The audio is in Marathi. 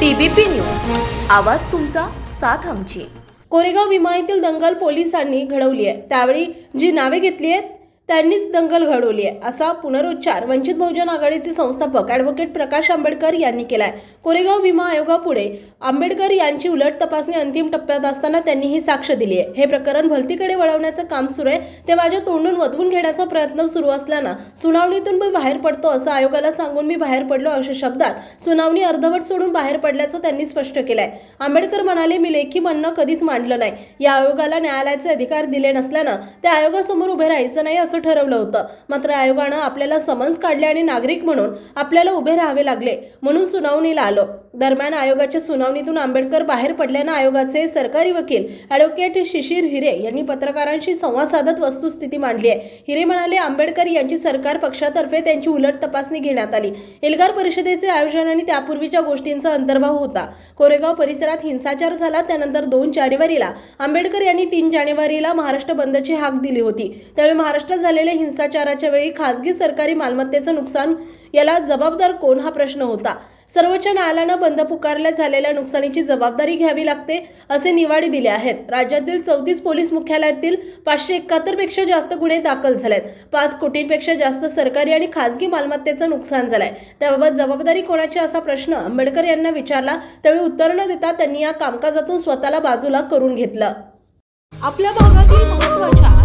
TBP news. आवाज तुमचा साथ आमची. कोरेगाव विमानातील दंगल पोलिसांनी घडवली आहे. त्यावेळी जी नावे घेतली आहेत त्यांनीच दंगल घडवली आहे. असा पुनरुच्चार वंचित बहुजन आघाडीचे संस्थापक ॲडव्होकेट प्रकाश आंबेडकर यांनी केला आहे कोरेगाव विमा आयोगापुढे आंबेडकर यांची उलट तपासणी अंतिम टप्प्यात असताना त्यांनी ही साक्ष दिली आहे. हे प्रकरण भलतीकडे वळवण्याचं काम सुरू आहे. ते माझ्या तोंडून वधवून घेण्याचा प्रयत्न सुरू असल्यानं सुनावणीतून मी बाहेर पडतो असं आयोगाला सांगून मी बाहेर पडलो अशा शब्दात सुनावणी अर्धवट सोडून बाहेर पडल्याचं त्यांनी स्पष्ट केलं आहे आंबेडकर म्हणाले मी लेखी म्हणणं कधीच मांडलं नाही. या आयोगाला न्यायालयाचे अधिकार दिले नसल्यानं त्या आयोगासमोर उभे राहायचं नाही असं ठरवलं होतं. मात्र आयोगानं आपल्याला समन्स काढले आणि नागरिक म्हणून आपल्याला उभे राहावे लागले म्हणून सुनावणीला आलो. दरम्यान आयोगाच्या सुनावणीतून आंबेडकर बाहेर पडल्यानं आयोगाचे सरकारी वकील ॲडव्होकेट शिशिर हिरे यांनी पत्रकारांशी संवाद साधत वस्तुस्थिती मांडली आहे. हिरे म्हणाले आंबेडकर यांची सरकार पक्षातर्फे त्यांची उलट तपासणी घेण्यात आली. एल्गार परिषदेचे आयोजन आणि त्यापूर्वीच्या गोष्टींचा अंतर्भाव होता. कोरेगाव परिसरात हिंसाचार झाला त्यानंतर दोन जानेवारीला आंबेडकर यांनी तीन जानेवारीला महाराष्ट्र बंदची हाक दिली होती. त्यावेळी महाराष्ट्र झालेल्या हिंसाचाराच्या वेळी खासगी सरकारी मालमत्तेचं नुकसान याला जबाबदार कोण हा प्रश्न होता? सर्वोच्च न्यायालयानं बंद पुकारल्या झालेल्या नुकसानीची जबाबदारी घ्यावी लागते असे निवाडे दिले आहेत. राज्यातील चौतीस पोलीस मुख्यालयातील पाचशे एकाहत्तरपेक्षा जास्त गुन्हे दाखल झालेत. पाच कोटींपेक्षा जास्त सरकारी आणि खासगी मालमत्तेचं नुकसान झालंय. त्याबाबत जबाबदारी कोणाची असा प्रश्न आंबेडकर यांना विचारला त्यावेळी उत्तर न देता त्यांनी या कामकाजातून स्वतःला बाजूला करून घेतलं. आपल्या भागातील महत्त्वाच्या